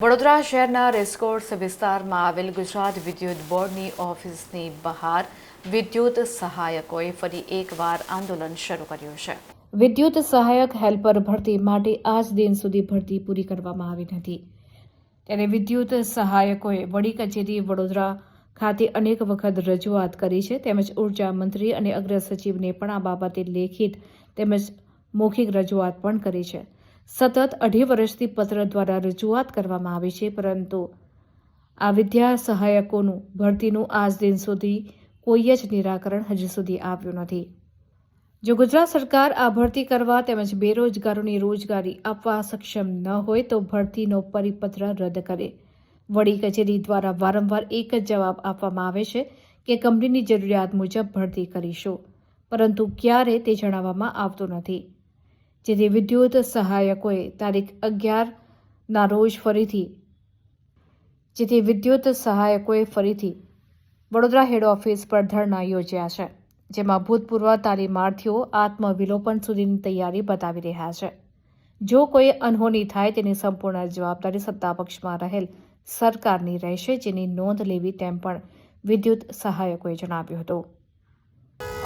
વડોદરા શહેરના રેસકોર્સ વિસ્તારમાં આવેલ ગુજરાત વિદ્યુત બોર્ડની ઓફિસની બહાર વિદ્યુત સહાયકોએ ફરી એકવાર આંદોલન શરૂ કર્યું છે. વિદ્યુત સહાયક હેલ્પર ભરતી માટે આજ દિન સુધી ભરતી પૂરી કરવામાં આવી નથી. ત્યારે વિદ્યુત સહાયકોએ વડી કચેરી વડોદરા ખાતે અનેક વખત રજૂઆત કરી છે. તેમજ ઊર્જા મંત્રી અને અગ્ર સચિવને પણ આ બાબતે લેખિત તેમજ મૌખિક રજૂઆત પણ કરી છે. સતત અઢી વર્ષથી પત્ર દ્વારા રજૂઆત કરવામાં આવી છે, પરંતુ આ વિદ્યા સહાયકોનું ભરતીનું આજ દિન સુધી કોઈ જ નિરાકરણ હજુ સુધી આવ્યું નથી. જો ગુજરાત સરકાર આ ભરતી કરવા તેમજ બેરોજગારોની રોજગારી આપવા સક્ષમ ન હોય તો ભરતીનો પરિપત્ર રદ કરે. વડી કચેરી દ્વારા વારંવાર એક જ જવાબ આપવામાં આવે છે કે કંપનીની જરૂરિયાત મુજબ ભરતી કરીશું, પરંતુ ક્યારે તે જણાવવામાં આવતું નથી. જેથી વિદ્યુત સહાયકોએ તારીખ અગિયારના રોજ ફરીથી, જેથી વિદ્યુત સહાયકોએ ફરીથી વડોદરા હેડ ઓફિસ પર ધરણા યોજ્યા છે, જેમાં ભૂતપૂર્વ તાલીમાર્થીઓ આત્મવિલોપન સુધીની તૈયારી બતાવી રહ્યા છે. જો કોઈ અનહોની થાય તેની સંપૂર્ણ જવાબદારી સત્તાપક્ષમાં રહેલ સરકારની રહેશે, જેની નોંધ લેવી તેમ પણ વિદ્યુત સહાયકોએ જણાવ્યું હતું.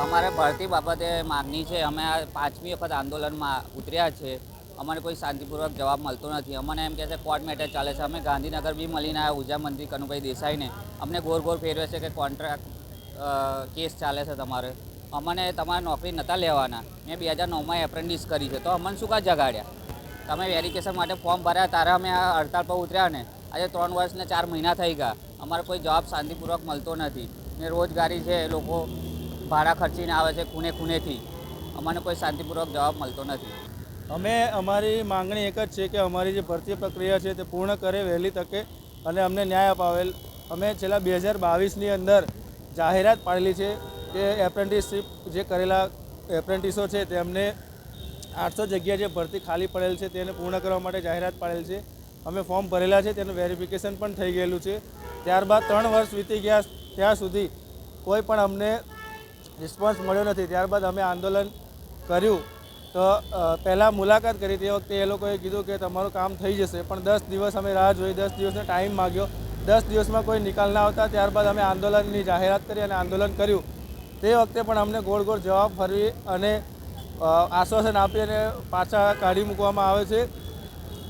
અમારે ભરતી બાબતે માગણી છે. અમે આ પાંચમી વખત આંદોલનમાં ઉતર્યા છે. અમને કોઈ શાંતિપૂર્વક જવાબ મળતો નથી. અમને એમ કહે છે કોર્ટ મેટર ચાલે છે. અમે ગાંધીનગર બી મળીને આવ્યા ઊર્જા મંત્રી કનુભાઈ દેસાઈને. અમને ગોર ગોર ફેરવે છે કે કોન્ટ્રાક્ટ કેસ ચાલે છે તમારે. અમને તમારે નોકરી નહોતા લેવાના. મેં બે હજાર નવમાં એપ્રેન્ટિસ કરી છે. તો અમને શું કાં જગાડ્યા? તમે વેરિફિકેશન માટે ફોર્મ ભર્યા, તારે અમે આ હડતાળ પર ઉતર્યા ને. આજે ત્રણ વર્ષને ચાર મહિના થઈ ગયા. અમારે કોઈ જવાબ શાંતિપૂર્વક મળતો નથી. ને રોજગારી છે લોકો ભાડા ખર્ચીને આવે છે ખૂણે ખૂણેથી. અમને કોઈ શાંતિપૂર્વક જવાબ મળતો નથી. અમે અમારી માંગણી એક જ છે કે અમારી જે ભરતી પ્રક્રિયા છે તે પૂર્ણ કરે વહેલી તકે અને અમને ન્યાય અપાવેલ. અમે છેલ્લા બે હજાર બાવીસની અંદર જાહેરાત પાડેલી છે કે એપ્રેન્ટિસશીપ જે કરેલા એપ્રેન્ટિસો છે તેમને આઠસો જગ્યા જે ભરતી ખાલી પડેલ છે તેને પૂર્ણ કરવા માટે જાહેરાત પાડેલ છે. અમે ફોર્મ ભરેલા છે, તેનું વેરિફિકેશન પણ થઈ ગયેલું છે. ત્યારબાદ ત્રણ વર્ષ વીતી ગયા, ત્યાં સુધી કોઈ પણ અમને રિસ્પોન્સ મળ્યો નથી. ત્યારબાદ અમે આંદોલન કર્યું. તો પહેલાં મુલાકાત કરી તે વખતે એ લોકોએ કીધું કે તમારું કામ થઈ જશે, પણ દસ દિવસ અમે રાહ જોઈ, દસ દિવસનો ટાઈમ માગ્યો. દસ દિવસમાં કોઈ નિકાલ ના આવતા, ત્યારબાદ અમે આંદોલનની જાહેરાત કરી અને આંદોલન કર્યું. તે વખતે પણ અમને ગોળ ગોળ જવાબ ફરવી અને આશ્વાસન આપી અને પાછા કાઢી મૂકવામાં આવે છે.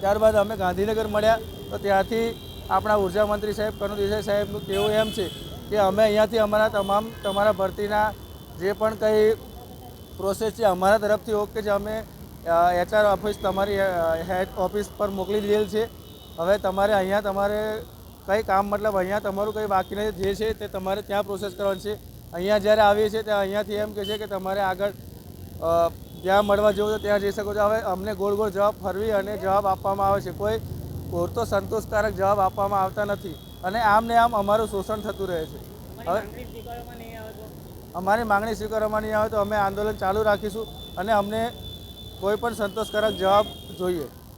ત્યારબાદ અમે ગાંધીનગર મળ્યા. તો ત્યાંથી આપણા ઊર્જા મંત્રી સાહેબ કનુ દેસાઈ સાહેબનું કહેવું એમ છે કે અમે અહીંયાથી અમારા તમામ, તમારા ભરતીના જે પણ કંઈ પ્રોસેસ છે અમારા તરફથી ઓકે છે. અમે એચઆર ઓફિસ તમારી હેડ ઓફિસ પર મોકલી દીધેલ છે. હવે તમારે અહીંયા તમારે કંઈ કામ મતલબ અહીંયા તમારું કંઈ બાકી નથી. જે છે તે તમારે ત્યાં પ્રોસેસ કરવાની છે. અહીંયા જ્યારે આવીએ છીએ ત્યાં અહીંયાથી એમ કહે છે કે તમારે આગળ જ્યાં મળવા જવું તો ત્યાં જઈ શકો છો. હવે અમને ગોળ ગોળ જવાબ ફરવી અને જવાબ આપવામાં આવે છે. કોઈ પૂરતો સંતોષકારક જવાબ આપવામાં આવતા નથી. અને આમ ને આમ અમારું શોષણ થતું રહે છે. હવે અમારી માંગણી સ્વીકારવામાં નહીં આવે તો અમે આંદોલન ચાલુ રાખીશું અને અમને કોઈ પણ સંતોષકારક જવાબ જોઈએ.